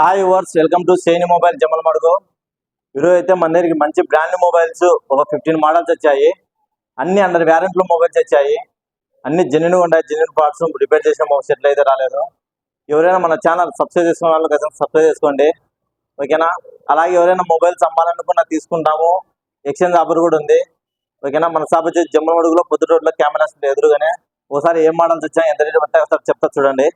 Hi వర్స్ welcome to సేని mobile Jammalamadugu ఈరోజు అయితే మన దగ్గరికి మంచి బ్రాండ్ మొబైల్స్ ఒక ఫిఫ్టీన్ మోడల్స్ వచ్చాయి. అన్ని అండర్ వ్యారెంట్లో మొబైల్స్ వచ్చాయి. అన్ని జెన్యున్ ఉన్నాయి జెన్యున్ పార్ట్స్ రిపేర్ చేసిన సెట్లు అయితే రాలేదు. ఎవరైనా మన ఛానల్ సబ్స్క్రైబ్ చేసుకున్న వాళ్ళు కదా సబ్స్క్రైబ్ చేసుకోండి. ఓకేనా అలాగే ఎవరైనా మొబైల్స్ అమ్మాలనుకున్నా తీసుకుంటాము ఎక్స్చేంజ్ ఆఫర్ కూడా ఉంది. ఓకేనా మన షాప్ వచ్చేసి జమ్మల మడుగులో పొద్దు రోడ్లో కెమెరాస్ ఎదురుగానే. ఒకసారి ఏం మోడల్స్ వచ్చాయి ఎంత రేట్ పట్టాయి ఒకసారి చెప్తా చూడండి.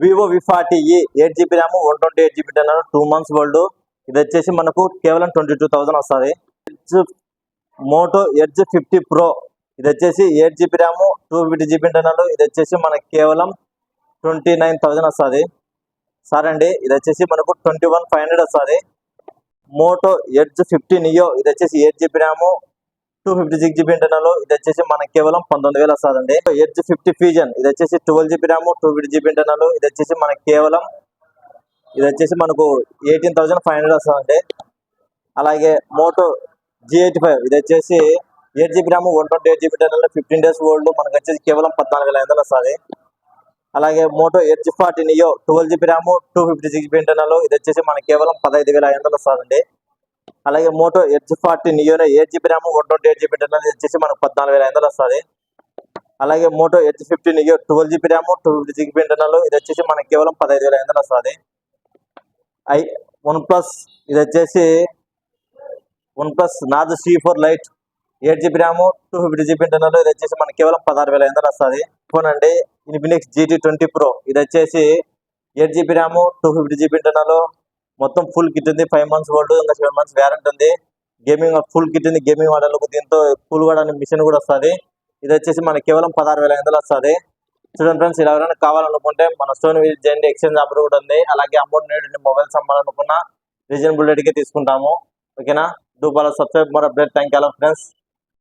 Vivo V forty e eight GB RAM one twenty eight GB ten two months old ఇది వచ్చేసి మనకు కేవలం ట్వంటీ టూ థౌసండ్ వస్తుంది మోటో ఎడ్జ్ ఫిఫ్టీ ప్రో ఇది వచ్చేసి eight GB RAM two fifty GB internal ఇది వచ్చేసి మనకు కేవలం ట్వంటీ నైన్ థౌసండ్ వస్తుంది. సరే అండి ఇది వచ్చేసి మనకు ట్వంటీ వన్ ఫైవ్ హండ్రెడ్ వస్తుంది. మోటో ఎడ్జ్ ఫిఫ్టీ నియో ఇది వచ్చేసి eight GB RAM two fifty six GB internal ఇది వచ్చేసి మనకి కేవలం పంతొమ్మిది వేలు వస్తుందండి. ఎడ్జ్ ఫిఫ్టీ ఫ్యూజన్ ఇది వచ్చేసి twelve GB RAM two fifty GB internal ఇది వచ్చేసి మనకి కేవలం ఇది వచ్చేసి మనకు ఎయిటీన్ థౌసండ్ ఫైవ్ హండ్రెడ్ వస్తుందండి. అలాగే మోటో జీ ఎయిటీ ఫైవ్ ఇది వచ్చేసి eight GB RAM one twenty eight GB internal fifteen days old మనకు వచ్చేసి కేవలం పద్నాలుగు వేల ఐదు వస్తుంది. అలాగే Moto Edge forty neo twelve GB RAM two fifty six GB internal ఇది వచ్చేసి మనకి కేవలం పదహైదు వేల ఐదు వందలు వస్తుందండి. అలాగే Moto Edge forty నియోనే eight GB RAM one twenty eight GB internal వచ్చేసి మనకు పద్నాలుగు వేల ఐదు వందలు వస్తుంది. అలాగే Moto Edge fifty neo twelve GB RAM two fifty GB internal ఇది వచ్చేసి మనకి కేవలం పదహైదు వేల ఐదు వందలు వస్తుంది. ఐ వన్ ప్లస్ ఇది వచ్చేసి OnePlus Nord C four lite eight GB RAM two fifty GB internal ఇది వచ్చేసి మనకి కేవలం పదహారు వేల ఐదు వందలు వస్తుంది. ఫోన్ అండి ఇన్ఫినిక్స్ జీటీ ట్వంటీ ప్రో ఇది వచ్చేసి eight GB RAM two fifty GB internal మొత్తం ఫుల్ కిట్ ఉంది. ఫైవ్ మంత్స్ ఓల్డ్ ఇంకా సెవెన్ మంత్స్ వ్యారంటీ ఉంది. గేమింగ్ ఫుల్ కిట్ ఉంది. గేమింగ్ వాడలకు దీంతో కూల్ కూడా మిషన్ కూడా వస్తుంది. ఇది వచ్చేసి మనకి కేవలం పదహారు వేల ఐదు వస్తుంది. చూడండి ఫ్రెండ్స్ ఇలా ఎవరైనా కావాలనుకుంటే మన స్టోన్ విజిట్ చేయండి ఎక్స్చేంజ్ ఆఫర్ కూడా ఉంది. అలాగే అమౌంట్ నేడు మొబైల్స్ అమ్మాలనుకున్న రీజనబుల్ రేట్కే తీసుకుంటాము. ఓకేనా do follow subscribe more update thank you friends